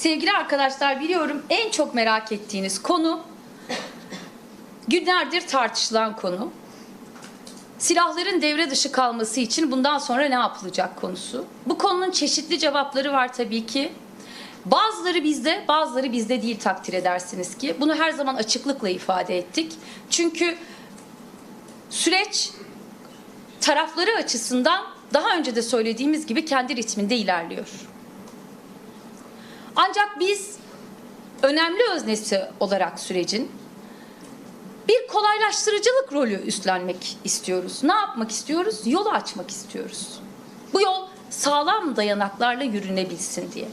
Sevgili arkadaşlar biliyorum en çok merak ettiğiniz konu günlerdir tartışılan konu. Silahların devre dışı kalması için bundan sonra ne yapılacak konusu. Bu konunun çeşitli cevapları var tabii ki. Bazıları bizde, bazıları bizde değil takdir edersiniz ki. Bunu her zaman açıklıkla ifade ettik. Çünkü süreç tarafları açısından daha önce de söylediğimiz gibi kendi ritminde ilerliyor. Ancak biz önemli öznesi olarak sürecin bir kolaylaştırıcılık rolü üstlenmek istiyoruz. Ne yapmak istiyoruz? Yolu açmak istiyoruz. Bu yol sağlam dayanaklarla yürünebilsin diye.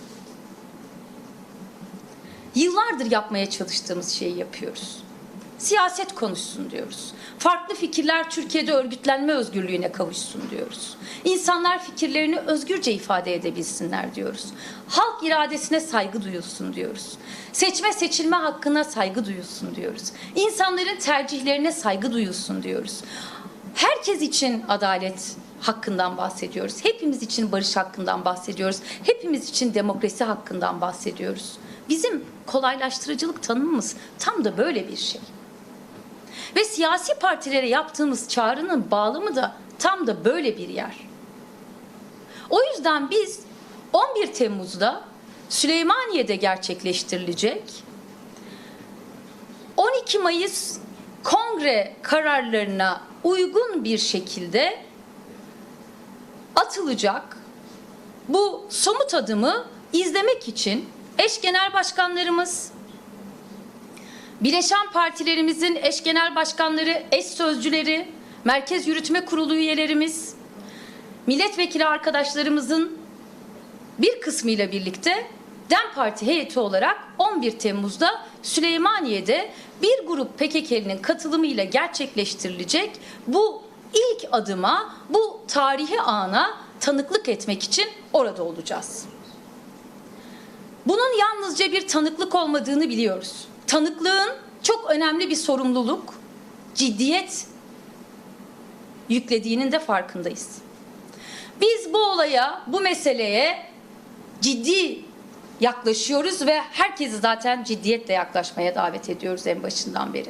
Yıllardır yapmaya çalıştığımız şeyi yapıyoruz. Siyaset konuşsun diyoruz. Farklı fikirler Türkiye'de örgütlenme özgürlüğüne kavuşsun diyoruz. İnsanlar fikirlerini özgürce ifade edebilsinler diyoruz. Halk iradesine saygı duyulsun diyoruz. Seçme seçilme hakkına saygı duyulsun diyoruz. İnsanların tercihlerine saygı duyulsun diyoruz. Herkes için adalet hakkından bahsediyoruz. Hepimiz için barış hakkından bahsediyoruz. Hepimiz için demokrasi hakkından bahsediyoruz. Bizim kolaylaştırıcılık tanımımız tam da böyle bir şey. Ve siyasi partilere yaptığımız çağrının bağlamı da tam da böyle bir yer. O yüzden biz 11 Temmuz'da Süleymaniye'de gerçekleştirilecek 12 Mayıs kongre kararlarına uygun bir şekilde atılacak bu somut adımı izlemek için eş genel başkanlarımız, Bileşen partilerimizin eş genel başkanları, eş sözcüleri, Merkez Yürütme Kurulu üyelerimiz, milletvekili arkadaşlarımızın bir kısmıyla birlikte DEM Parti heyeti olarak 11 Temmuz'da Süleymaniye'de bir grup PKK'linin katılımıyla gerçekleştirilecek bu ilk adıma, bu tarihi ana tanıklık etmek için orada olacağız. Bunun yalnızca bir tanıklık olmadığını biliyoruz. Tanıklığın çok önemli bir sorumluluk, ciddiyet yüklediğinin de farkındayız. Biz bu olaya, bu meseleye ciddi yaklaşıyoruz ve herkesi zaten ciddiyetle yaklaşmaya davet ediyoruz en başından beri.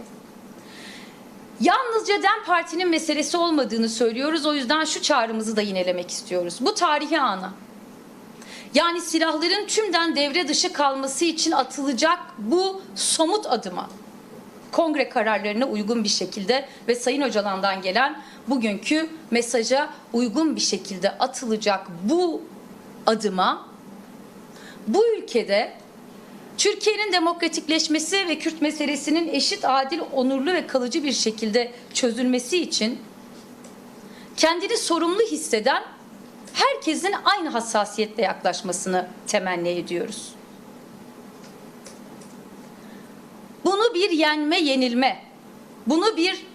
Yalnızca DEM Parti'nin meselesi olmadığını söylüyoruz. O yüzden şu çağrımızı da yinelemek istiyoruz. Bu tarihi ana. Yani silahların tümden devre dışı kalması için atılacak bu somut adıma kongre kararlarına uygun bir şekilde ve Sayın Öcalan'dan gelen bugünkü mesaja uygun bir şekilde atılacak bu adıma bu ülkede Türkiye'nin demokratikleşmesi ve Kürt meselesinin eşit, adil, onurlu ve kalıcı bir şekilde çözülmesi için kendini sorumlu hisseden herkesin aynı hassasiyetle yaklaşmasını temenni ediyoruz. Bunu bir yenme yenilme, bunu bir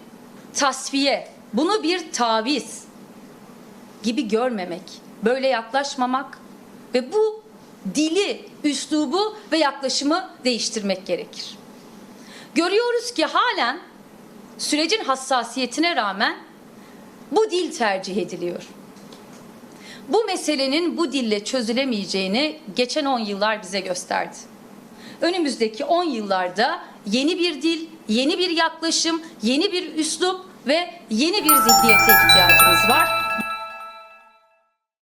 tasfiye, bunu bir taviz gibi görmemek, böyle yaklaşmamak ve bu dili, üslubu ve yaklaşımı değiştirmek gerekir. Görüyoruz ki halen sürecin hassasiyetine rağmen bu dil tercih ediliyor. Bu meselenin bu dille çözülemeyeceğini geçen 10 yıllar bize gösterdi. Önümüzdeki 10 yıllarda yeni bir dil, yeni bir yaklaşım, yeni bir üslup ve yeni bir zihniyete ihtiyacımız var.